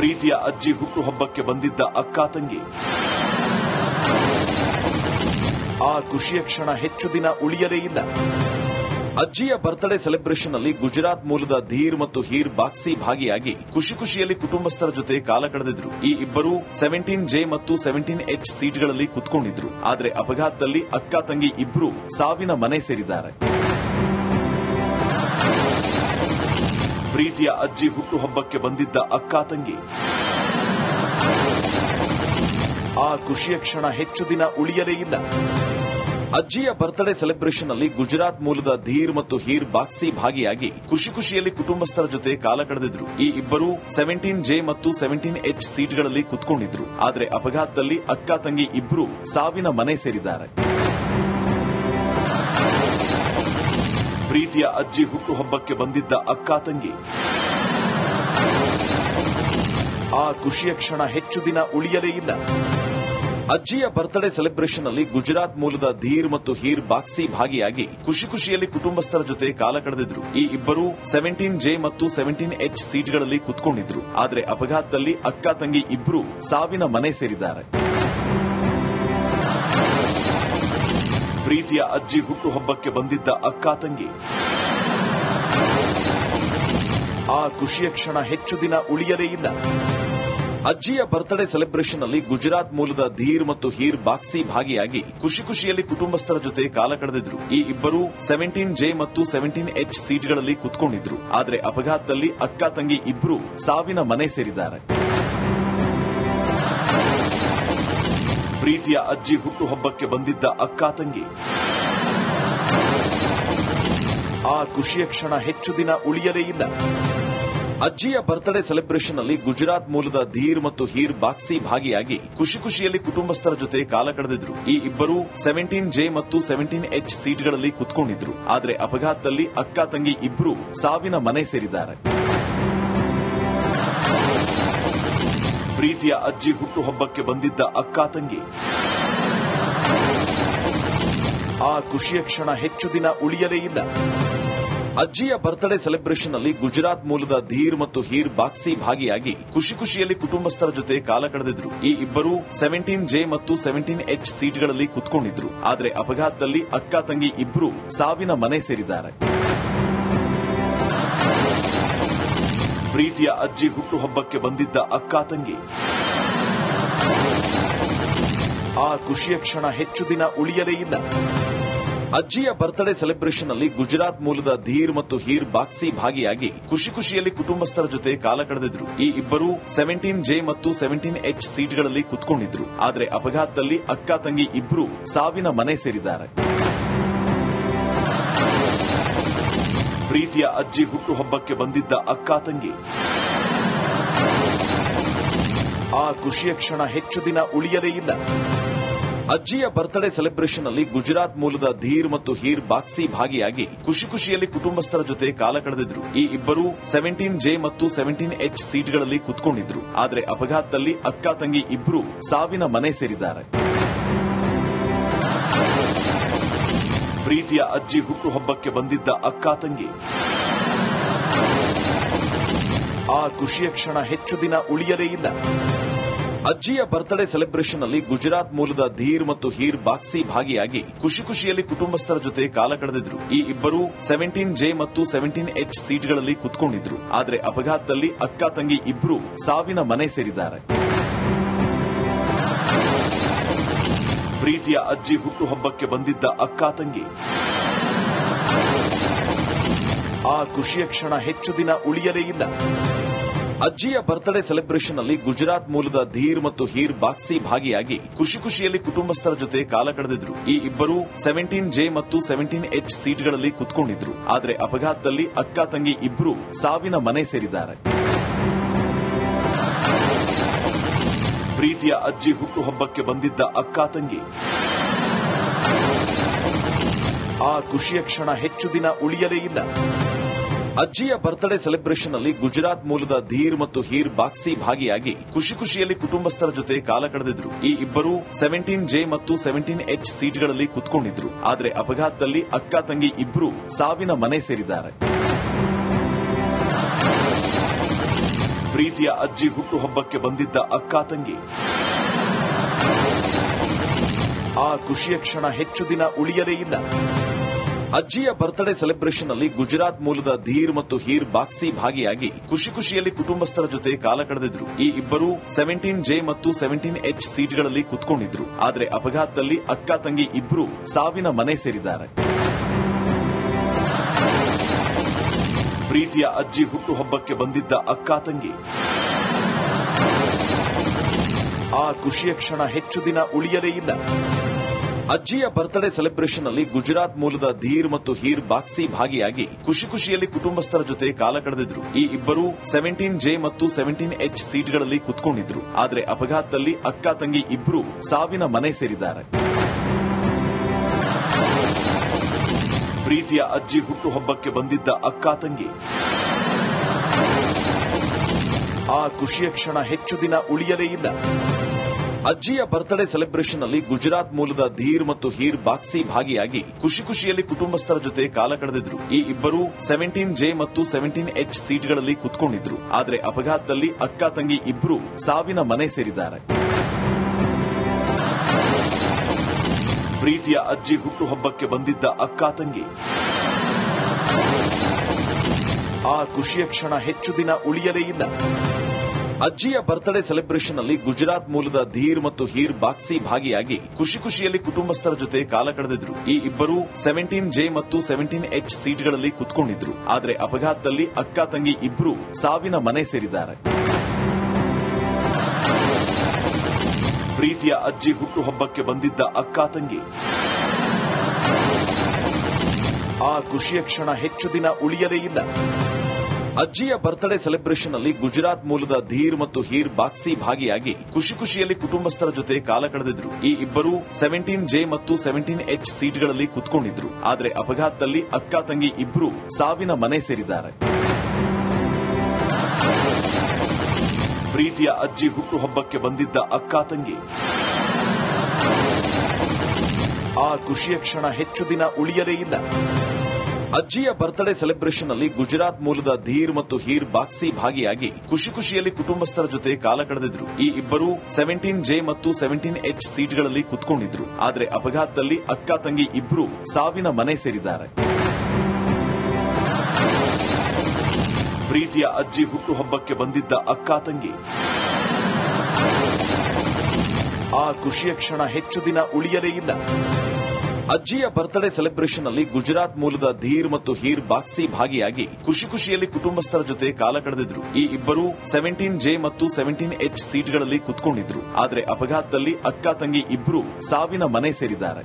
ಪ್ರೀತಿಯ ಅಜ್ಜಿ ಹುಟ್ಟುಹಬ್ಬಕ್ಕೆ ಬಂದಿದ್ದ ಅಕ್ಕ ತಂಗಿ. ಆ ಖುಷಿಯ ಕ್ಷಣ ಹೆಚ್ಚು ದಿನ ಉಳಿಯಲೇ ಇಲ್ಲ. ಅಜ್ಜಿಯ ಬರ್ತ್ಡೇ ಸೆಲೆಬ್ರೇಷನ್ ಅಲ್ಲಿ ಗುಜರಾತ್ ಮೂಲದ ಧೀರ್ ಮತ್ತು ಹೀರ್ ಬಾಕ್ಸಿ ಭಾಗಿಯಾಗಿ ಖುಷಿ ಖುಷಿಯಲ್ಲಿ ಕುಟುಂಬಸ್ಥರ ಜೊತೆ ಕಾಲ ಕಳೆದಿದ್ರು. ಈ ಇಬ್ಬರು ಸೆವೆಂಟೀನ್ ಜೆ ಮತ್ತು ಸೆವೆಂಟೀನ್ ಎಚ್ ಸೀಟ್ಗಳಲ್ಲಿ ಕುತ್ಕೊಂಡಿದ್ರು. ಆದರೆ ಅಪಘಾತದಲ್ಲಿ ಅಕ್ಕ ತಂಗಿ ಇಬ್ಬರು ಸಾವಿನ ಮನೆ ಸೇರಿದ್ದಾರೆ. ಪ್ರೀತಿಯ ಅಜ್ಜಿ ಹುಟ್ಟುಹಬ್ಬಕ್ಕೆ ಬಂದಿದ್ದ ಅಕ್ಕ ತಂಗಿ. ಆ ಖುಷಿಯ ಕ್ಷಣ ಹೆಚ್ಚು ದಿನ ಉಳಿಯಲೇ ಇಲ್ಲ. ಅಜ್ಜಿಯ ಬರ್ತ್ಡೇ ಸೆಲೆಬ್ರೇಷನ್ ಅಲ್ಲಿ ಗುಜರಾತ್ ಮೂಲದ ಧೀರ್ ಮತ್ತು ಹೀರ್ ಬಾಕ್ಸಿ ಭಾಗಿಯಾಗಿ ಖುಷಿ ಖುಷಿಯಲ್ಲಿ ಕುಟುಂಬಸ್ಥರ ಜೊತೆ ಕಾಲ ಕಳೆದಿದ್ರು. ಈ ಇಬ್ಬರು ಸೆವೆಂಟೀನ್ ಜೆ ಮತ್ತು ಸೆವೆಂಟೀನ್ ಎಚ್ ಸೀಟ್ಗಳಲ್ಲಿ ಕುತ್ಕೊಂಡಿದ್ರು. ಆದರೆ ಅಪಘಾತದಲ್ಲಿ ಅಕ್ಕ ತಂಗಿ ಇಬ್ಬರು ಸಾವಿನ ಮನೆ ಸೇರಿದ್ದಾರೆ. ಪ್ರೀತಿಯ ಅಜ್ಜಿ ಹುಟ್ಟುಹಬ್ಬಕ್ಕೆ ಬಂದಿದ್ದ ಅಕ್ಕ ತಂಗಿ. ಆ ಖುಷಿಯ ಕ್ಷಣ ಹೆಚ್ಚು ದಿನ ಉಳಿಯಲೇ ಇಲ್ಲ. ಅಜ್ಜಿಯ ಬರ್ತ್ಡೇ ಸೆಲೆಬ್ರೇಷನ್ ಅಲ್ಲಿ ಗುಜರಾತ್ ಮೂಲದ ಧೀರ್ ಮತ್ತು ಹೀರ್ ಬಾಕ್ಸಿ ಭಾಗಿಯಾಗಿ ಖುಷಿ ಖುಷಿಯಲ್ಲಿ ಕುಟುಂಬಸ್ಥರ ಜೊತೆ ಕಾಲ ಕಳೆದಿದ್ರು. ಈ ಇಬ್ಬರು ಸೆವೆಂಟೀನ್ ಜೆ ಮತ್ತು ಸೆವೆಂಟೀನ್ ಎಚ್ ಸೀಟ್ಗಳಲ್ಲಿ ಕುತ್ಕೊಂಡಿದ್ರು. ಆದರೆ ಅಪಘಾತದಲ್ಲಿ ಅಕ್ಕ ತಂಗಿ ಇಬ್ಬರು ಸಾವಿನ ಮನೆ ಸೇರಿದ್ದಾರೆ. ಪ್ರೀತಿಯ ಅಜ್ಜಿ ಹುಟ್ಟುಹಬ್ಬಕ್ಕೆ ಬಂದಿದ್ದ ಅಕ್ಕ ತಂಗಿ. ಆ ಖುಷಿಯ ಕ್ಷಣ ಹೆಚ್ಚು ದಿನ ಉಳಿಯಲೇ ಇಲ್ಲ. ಅಜ್ಜಿಯ ಬರ್ತ್ಡೇ ಸೆಲೆಬ್ರೇಷನ್ ಅಲ್ಲಿ ಗುಜರಾತ್ ಮೂಲದ ಧೀರ್ ಮತ್ತು ಹೀರ್ ಬಾಕ್ಸಿ ಭಾಗಿಯಾಗಿ ಖುಷಿ ಖುಷಿಯಲ್ಲಿ ಕುಟುಂಬಸ್ಥರ ಜೊತೆ ಕಾಲ ಕಳೆದಿದ್ರು. ಈ ಇಬ್ಬರು ಸೆವೆಂಟೀನ್ ಜೆ ಮತ್ತು ಸೆವೆಂಟೀನ್ ಎಚ್ ಸೀಟ್ಗಳಲ್ಲಿ ಕುತ್ಕೊಂಡಿದ್ರು. ಆದರೆ ಅಪಘಾತದಲ್ಲಿ ಅಕ್ಕ ತಂಗಿ ಇಬ್ಬರು ಸಾವಿನ ಮನೆ ಸೇರಿದ್ದಾರೆ. ಪ್ರೀತಿಯ ಅಜ್ಜಿ ಹುಟ್ಟುಹಬ್ಬಕ್ಕೆ ಬಂದಿದ್ದ ಅಕ್ಕ ತಂಗಿ. ಆ ಖುಷಿಯ ಕ್ಷಣ ಹೆಚ್ಚು ದಿನ ಉಳಿಯಲೇ ಇಲ್ಲ. ಅಜ್ಜಿಯ ಬರ್ತ್ಡೇ ಸೆಲೆಬ್ರೇಷನ್ ಅಲ್ಲಿ ಗುಜರಾತ್ ಮೂಲದ ಧೀರ್ ಮತ್ತು ಹೀರ್ ಬಾಕ್ಸಿ ಭಾಗಿಯಾಗಿ ಖುಷಿ ಖುಷಿಯಲ್ಲಿ ಕುಟುಂಬಸ್ಥರ ಜೊತೆ ಕಾಲ ಕಳೆದಿದ್ರು. ಈ ಇಬ್ಬರು ಸೆವೆಂಟೀನ್ ಜೆ ಮತ್ತು ಸೆವೆಂಟೀನ್ ಎಚ್ ಸೀಟ್ಗಳಲ್ಲಿ ಕುತ್ಕೊಂಡಿದ್ರು. ಆದರೆ ಅಪಘಾತದಲ್ಲಿ ಅಕ್ಕ ತಂಗಿ ಇಬ್ಬರು ಸಾವಿನ ಮನೆ ಸೇರಿದ್ದಾರೆ. ಪ್ರೀತಿಯ ಅಜ್ಜಿ ಹುಟ್ಟುಹಬ್ಬಕ್ಕೆ ಬಂದಿದ್ದ ಅಕ್ಕ ತಂಗಿ. ಆ ಖುಷಿಯ ಕ್ಷಣ ಹೆಚ್ಚು ದಿನ ಉಳಿಯಲೇ ಇಲ್ಲ. ಅಜ್ಜಿಯ ಬರ್ತ್ಡೇ ಸೆಲೆಬ್ರೇಷನ್ ಅಲ್ಲಿ ಗುಜರಾತ್ ಮೂಲದ ಧೀರ್ ಮತ್ತು ಹೀರ್ ಬಾಕ್ಸಿ ಭಾಗಿಯಾಗಿ ಖುಷಿ ಖುಷಿಯಲ್ಲಿ ಕುಟುಂಬಸ್ಥರ ಜೊತೆ ಕಾಲ ಕಳೆದಿದ್ರು. ಈ ಇಬ್ಬರು ಸೆವೆಂಟೀನ್ ಜೆ ಮತ್ತು ಸೆವೆಂಟೀನ್ ಎಚ್ ಸೀಟ್ಗಳಲ್ಲಿ ಕುತ್ಕೊಂಡಿದ್ರು. ಆದರೆ ಅಪಘಾತದಲ್ಲಿ ಅಕ್ಕ ತಂಗಿ ಇಬ್ಬರು ಸಾವಿನ ಮನೆ ಸೇರಿದ್ದಾರೆ. ಪ್ರೀತಿಯ ಅಜ್ಜಿ ಹುಟ್ಟುಹಬ್ಬಕ್ಕೆ ಬಂದಿದ್ದ ಅಕ್ಕ ತಂಗಿ. ಆ ಖುಷಿಯ ಕ್ಷಣ ಹೆಚ್ಚು ದಿನ ಉಳಿಯಲೇ ಇಲ್ಲ. ಅಜ್ಜಿಯ ಬರ್ತ್ಡೇ ಸೆಲೆಬ್ರೇಷನ್ ಅಲ್ಲಿ ಗುಜರಾತ್ ಮೂಲದ ಧೀರ್ ಮತ್ತು ಹೀರ್ ಬಾಕ್ಸಿ ಭಾಗಿಯಾಗಿ ಖುಷಿ ಖುಷಿಯಲ್ಲಿ ಕುಟುಂಬಸ್ಥರ ಜೊತೆ ಕಾಲ ಕಳೆದಿದ್ರು. ಈ ಇಬ್ಬರು ಸೆವೆಂಟೀನ್ ಜೆ ಮತ್ತು ಸೆವೆಂಟೀನ್ ಎಚ್ ಸೀಟ್ಗಳಲ್ಲಿ ಕುತ್ಕೊಂಡಿದ್ರು. ಆದರೆ ಅಪಘಾತದಲ್ಲಿ ಅಕ್ಕ ತಂಗಿ ಇಬ್ಬರು ಸಾವಿನ ಮನೆ ಸೇರಿದ್ದಾರೆ. ಪ್ರೀತಿಯ ಅಜ್ಜಿ ಹುಟ್ಟುಹಬ್ಬಕ್ಕೆ ಬಂದಿದ್ದ ಅಕ್ಕ ತಂಗಿ. ಆ ಖುಷಿಯ ಕ್ಷಣ ಹೆಚ್ಚು ದಿನ ಉಳಿಯಲೇ ಇಲ್ಲ. ಅಜ್ಜಿಯ ಬರ್ತ್ಡೇ ಸೆಲೆಬ್ರೇಷನ್ ಅಲ್ಲಿ ಗುಜರಾತ್ ಮೂಲದ ಧೀರ್ ಮತ್ತು ಹೀರ್ ಬಾಕ್ಸಿ ಭಾಗಿಯಾಗಿ ಖುಷಿ ಖುಷಿಯಲ್ಲಿ ಕುಟುಂಬಸ್ಥರ ಜೊತೆ ಕಾಲ ಕಳೆದಿದ್ರು. ಈ ಇಬ್ಬರು ಸೆವೆಂಟೀನ್ ಜೆ ಮತ್ತು ಸೆವೆಂಟೀನ್ ಎಚ್ ಸೀಟ್ಗಳಲ್ಲಿ ಕುತ್ಕೊಂಡಿದ್ರು. ಆದರೆ ಅಪಘಾತದಲ್ಲಿ ಅಕ್ಕ ತಂಗಿ ಇಬ್ಬರು ಸಾವಿನ ಮನೆ ಸೇರಿದ್ದಾರೆ. ಪ್ರೀತಿಯ ಅಜ್ಜಿ ಹುಟ್ಟುಹಬ್ಬಕ್ಕೆ ಬಂದಿದ್ದ ಅಕ್ಕ ತಂಗಿ. ಆ ಖುಷಿಯ ಕ್ಷಣ ಹೆಚ್ಚು ದಿನ ಉಳಿಯಲೇ ಇಲ್ಲ. ಅಜ್ಜಿಯ ಬರ್ತ್ಡೇ ಸೆಲೆಬ್ರೇಷನ್ ಅಲ್ಲಿ ಗುಜರಾತ್ ಮೂಲದ ಧೀರ್ ಮತ್ತು ಹೀರ್ ಬಾಕ್ಸಿ ಭಾಗಿಯಾಗಿ ಖುಷಿ ಖುಷಿಯಲ್ಲಿ ಕುಟುಂಬಸ್ಥರ ಜೊತೆ ಕಾಲ ಕಳೆದಿದ್ರು. ಈ ಇಬ್ಬರು ಸೆವೆಂಟೀನ್ ಜೆ ಮತ್ತು ಸೆವೆಂಟೀನ್ ಎಚ್ ಸೀಟ್ಗಳಲ್ಲಿ ಕುತ್ಕೊಂಡಿದ್ರು. ಆದರೆ ಅಪಘಾತದಲ್ಲಿ ಅಕ್ಕ ತಂಗಿ ಇಬ್ಬರು ಸಾವಿನ ಮನೆ ಸೇರಿದ್ದಾರೆ. ಪ್ರೀತಿಯ ಅಜ್ಜಿ ಹುಟ್ಟುಹಬ್ಬಕ್ಕೆ ಬಂದಿದ್ದ ಅಕ್ಕ ತಂಗಿ. ಆ ಖುಷಿಯ ಕ್ಷಣ ಹೆಚ್ಚು ದಿನ ಉಳಿಯಲೇ ಇಲ್ಲ. ಅಜ್ಜಿಯ ಬರ್ತ್ಡೇ ಸೆಲೆಬ್ರೇಷನ್ ಅಲ್ಲಿ ಗುಜರಾತ್ ಮೂಲದ ಧೀರ್ ಮತ್ತು ಹೀರ್ ಬಾಕ್ಸಿ ಭಾಗಿಯಾಗಿ ಖುಷಿ ಖುಷಿಯಲ್ಲಿ ಕುಟುಂಬಸ್ಥರ ಜೊತೆ ಕಾಲ ಕಳೆದಿದ್ರು. ಈ ಇಬ್ಬರು ಸೆವೆಂಟೀನ್ ಜೆ ಮತ್ತು ಸೆವೆಂಟೀನ್ ಎಚ್ ಸೀಟ್ಗಳಲ್ಲಿ ಕುತ್ಕೊಂಡಿದ್ರು. ಆದರೆ ಅಪಘಾತದಲ್ಲಿ ಅಕ್ಕ ತಂಗಿ ಇಬ್ಬರು ಸಾವಿನ ಮನೆ ಸೇರಿದ್ದಾರೆ. ಪ್ರೀತಿಯ ಅಜ್ಜಿ ಹುಟ್ಟುಹಬ್ಬಕ್ಕೆ ಬಂದಿದ್ದ ಅಕ್ಕ ತಂಗಿ. ಆ ಖುಷಿಯ ಕ್ಷಣ ಹೆಚ್ಚು ದಿನ ಉಳಿಯಲೇ ಇಲ್ಲ. ಅಜ್ಜಿಯ ಬರ್ತ್ಡೇ ಸೆಲೆಬ್ರೇಷನ್ ಅಲ್ಲಿ ಗುಜರಾತ್ ಮೂಲದ ಧೀರ್ ಮತ್ತು ಹೀರ್ ಬಾಕ್ಸಿ ಭಾಗಿಯಾಗಿ ಖುಷಿ ಖುಷಿಯಲ್ಲಿ ಕುಟುಂಬಸ್ಥರ ಜೊತೆ ಕಾಲ ಕಳೆದಿದ್ರು. ಈ ಇಬ್ಬರು ಸೆವೆಂಟೀನ್ ಜೆ ಮತ್ತು ಸೆವೆಂಟೀನ್ ಎಚ್ ಸೀಟ್ಗಳಲ್ಲಿ ಕುತ್ಕೊಂಡಿದ್ರು. ಆದರೆ ಅಪಘಾತದಲ್ಲಿ ಅಕ್ಕ ತಂಗಿ ಇಬ್ಬರು ಸಾವಿನ ಮನೆ ಸೇರಿದ್ದಾರೆ. ಪ್ರೀತಿಯ ಅಜ್ಜಿ ಹುಟ್ಟುಹಬ್ಬಕ್ಕೆ ಬಂದಿದ್ದ ಅಕ್ಕ ತಂಗಿ. ಆ ಖುಷಿಯ ಕ್ಷಣ ಹೆಚ್ಚು ದಿನ ಉಳಿಯಲೇ ಇಲ್ಲ. ಅಜ್ಜಿಯ ಬರ್ತ್ಡೇ ಸೆಲೆಬ್ರೇಷನ್ ಅಲ್ಲಿ ಗುಜರಾತ್ ಮೂಲದ ಧೀರ್ ಮತ್ತು ಹೀರ್ ಬಾಕ್ಸಿ ಭಾಗಿಯಾಗಿ ಖುಷಿ ಖುಷಿಯಲ್ಲಿ ಕುಟುಂಬಸ್ಥರ ಜೊತೆ ಕಾಲ ಕಳೆದಿದ್ರು. ಈ ಇಬ್ಬರು ಸೆವೆಂಟೀನ್ ಜೆ ಮತ್ತು ಸೆವೆಂಟೀನ್ ಎಚ್ ಸೀಟ್ಗಳಲ್ಲಿ ಕುತ್ಕೊಂಡಿದ್ರು. ಆದರೆ ಅಪಘಾತದಲ್ಲಿ ಅಕ್ಕ ತಂಗಿ ಇಬ್ಬರು ಸಾವಿನ ಮನೆ ಸೇರಿದ್ದಾರೆ. ಪ್ರೀತಿಯ ಅಜ್ಜಿ ಹುಟ್ಟುಹಬ್ಬಕ್ಕೆ ಬಂದಿದ್ದ ಅಕ್ಕ ತಂಗಿ. ಆ ಖುಷಿಯ ಕ್ಷಣ ಹೆಚ್ಚು ದಿನ ಉಳಿಯಲೇ ಇಲ್ಲ. ಅಜ್ಜಿಯ ಬರ್ತ್ಡೇ ಸೆಲೆಬ್ರೇಷನ್ ಅಲ್ಲಿ ಗುಜರಾತ್ ಮೂಲದ ಧೀರ್ ಮತ್ತು ಹೀರ್ ಬಾಕ್ಸಿ ಭಾಗಿಯಾಗಿ ಖುಷಿ ಖುಷಿಯಲ್ಲಿ ಕುಟುಂಬಸ್ಥರ ಜೊತೆ ಕಾಲ ಕಳೆದಿದ್ರು. ಈ ಇಬ್ಬರು ಸೆವೆಂಟೀನ್ ಜೆ ಮತ್ತು ಸೆವೆಂಟೀನ್ ಎಚ್ ಸೀಟ್ಗಳಲ್ಲಿ ಕುತ್ಕೊಂಡಿದ್ರು. ಆದರೆ ಅಪಘಾತದಲ್ಲಿ ಅಕ್ಕ ತಂಗಿ ಇಬ್ಬರು ಸಾವಿನ ಮನೆ ಸೇರಿದ್ದಾರೆ. ಪ್ರೀತಿಯ ಅಜ್ಜಿ ಹುಟ್ಟುಹಬ್ಬಕ್ಕೆ ಬಂದಿದ್ದ ಅಕ್ಕ ತಂಗಿ. ಆ ಖುಷಿಯ ಕ್ಷಣ ಹೆಚ್ಚು ದಿನ ಉಳಿಯಲೇ ಇಲ್ಲ. ಅಜ್ಜಿಯ ಬರ್ತ್ಡೇ ಸೆಲೆಬ್ರೇಷನ್ ಅಲ್ಲಿ ಗುಜರಾತ್ ಮೂಲದ ಧೀರ್ ಮತ್ತು ಹೀರ್ ಬಾಕ್ಸಿ ಭಾಗಿಯಾಗಿ ಖುಷಿ ಖುಷಿಯಲ್ಲಿ ಕುಟುಂಬಸ್ಥರ ಜೊತೆ ಕಾಲ ಕಳೆದಿದ್ರು. ಈ ಇಬ್ಬರು ಸೆವೆಂಟೀನ್ ಜೆ ಮತ್ತು ಸೆವೆಂಟೀನ್ ಎಚ್ ಸೀಟ್ಗಳಲ್ಲಿ ಕುತ್ಕೊಂಡಿದ್ರು. ಆದರೆ ಅಪಘಾತದಲ್ಲಿ ಅಕ್ಕ ತಂಗಿ ಇಬ್ಬರು ಸಾವಿನ ಮನೆ ಸೇರಿದ್ದಾರೆ. ಪ್ರೀತಿಯ ಅಜ್ಜಿ ಹುಟ್ಟುಹಬ್ಬಕ್ಕೆ ಬಂದಿದ್ದ ಅಕ್ಕ ತಂಗಿ. ಆ ಖುಷಿಯ ಕ್ಷಣ ಹೆಚ್ಚು ದಿನ ಉಳಿಯಲೇ ಇಲ್ಲ. ಅಜ್ಜಿಯ ಬರ್ತ್ಡೇ ಸೆಲೆಬ್ರೇಷನ್ ಅಲ್ಲಿ ಗುಜರಾತ್ ಮೂಲದ ಧೀರ್ ಮತ್ತು ಹೀರ್ ಬಾಕ್ಸಿ ಭಾಗಿಯಾಗಿ ಖುಷಿ ಖುಷಿಯಲ್ಲಿ ಕುಟುಂಬಸ್ಥರ ಜೊತೆ ಕಾಲ ಕಳೆದಿದ್ರು. ಈ ಇಬ್ಬರು ಸೆವೆಂಟೀನ್ ಜೆ ಮತ್ತು ಸೆವೆಂಟೀನ್ ಎಚ್ ಸೀಟ್ಗಳಲ್ಲಿ ಕುತ್ಕೊಂಡಿದ್ರು. ಆದರೆ ಅಪಘಾತದಲ್ಲಿ ಅಕ್ಕ ತಂಗಿ ಇಬ್ಬರು ಸಾವಿನ ಮನೆ ಸೇರಿದ್ದಾರೆ. ಪ್ರೀತಿಯ ಅಜ್ಜಿ ಹುಟ್ಟುಹಬ್ಬಕ್ಕೆ ಬಂದಿದ್ದ ಅಕ್ಕ ತಂಗಿ. ಆ ಖುಷಿಯ ಕ್ಷಣ ಹೆಚ್ಚು ದಿನ ಉಳಿಯಲೇ ಇಲ್ಲ. ಅಜ್ಜಿಯ ಬರ್ತ್ಡೇ ಸೆಲೆಬ್ರೇಷನ್ ಅಲ್ಲಿ ಗುಜರಾತ್ ಮೂಲದ ಧೀರ್ ಮತ್ತು ಹೀರ್ ಬಾಕ್ಸಿ ಭಾಗಿಯಾಗಿ ಖುಷಿ ಖುಷಿಯಲ್ಲಿ ಕುಟುಂಬಸ್ಥರ ಜೊತೆ ಕಾಲ ಕಳೆದಿದ್ರು. ಈ ಇಬ್ಬರು ಸೆವೆಂಟೀನ್ ಜೆ ಮತ್ತು ಸೆವೆಂಟೀನ್ ಎಚ್ ಸೀಟ್ಗಳಲ್ಲಿ ಕುತ್ಕೊಂಡಿದ್ರು. ಆದರೆ ಅಪಘಾತದಲ್ಲಿ ಅಕ್ಕ ತಂಗಿ ಇಬ್ಬರು ಸಾವಿನ ಮನೆ ಸೇರಿದ್ದಾರೆ. ಪ್ರೀತಿಯ ಅಜ್ಜಿ ಹುಟ್ಟುಹಬ್ಬಕ್ಕೆ ಬಂದಿದ್ದ ಅಕ್ಕ ತಂಗಿ. ಆ ಖುಷಿಯ ಕ್ಷಣ ಹೆಚ್ಚು ದಿನ ಉಳಿಯಲೇ ಇಲ್ಲ. ಅಜ್ಜಿಯ ಬರ್ತ್ಡೇ ಸೆಲೆಬ್ರೇಷನ್ ಅಲ್ಲಿ ಗುಜರಾತ್ ಮೂಲದ ಧೀರ್ ಮತ್ತು ಹೀರ್ ಬಾಕ್ಸಿ ಭಾಗಿಯಾಗಿ ಖುಷಿ ಖುಷಿಯಲ್ಲಿ ಕುಟುಂಬಸ್ಥರ ಜೊತೆ ಕಾಲ ಕಳೆದಿದ್ರು. ಈ ಇಬ್ಬರು ಸೆವೆಂಟೀನ್ ಜೆ ಮತ್ತು ಸೆವೆಂಟೀನ್ ಎಚ್ ಸೀಟ್ಗಳಲ್ಲಿ ಕುತ್ಕೊಂಡಿದ್ರು. ಆದರೆ ಅಪಘಾತದಲ್ಲಿ ಅಕ್ಕ ತಂಗಿ ಇಬ್ಬರು ಸಾವಿನ ಮನೆ ಸೇರಿದ್ದಾರೆ. ಪ್ರೀತಿಯ ಅಜ್ಜಿ ಹುಟ್ಟುಹಬ್ಬಕ್ಕೆ ಬಂದಿದ್ದ ಅಕ್ಕ ತಂಗಿ. ಆ ಖುಷಿಯ ಕ್ಷಣ ಹೆಚ್ಚು ದಿನ ಉಳಿಯಲೇ ಇಲ್ಲ. ಅಜ್ಜಿಯ ಬರ್ತ್ಡೇ ಸೆಲೆಬ್ರೇಷನ್ ಅಲ್ಲಿ ಗುಜರಾತ್ ಮೂಲದ ಧೀರ್ ಮತ್ತು ಹೀರ್ ಬಾಕ್ಸಿ ಭಾಗಿಯಾಗಿ ಖುಷಿ ಖುಷಿಯಲ್ಲಿ ಕುಟುಂಬಸ್ಥರ ಜೊತೆ ಕಾಲ ಕಳೆದಿದ್ರು. ಈ ಇಬ್ಬರು ಸೆವೆಂಟೀನ್ ಜೆ ಮತ್ತು ಸೆವೆಂಟೀನ್ ಎಚ್ ಸೀಟ್ಗಳಲ್ಲಿ ಕುತ್ಕೊಂಡಿದ್ರು. ಆದರೆ ಅಪಘಾತದಲ್ಲಿ ಅಕ್ಕ ತಂಗಿ ಇಬ್ಬರು ಸಾವಿನ ಮನೆ ಸೇರಿದ್ದಾರೆ.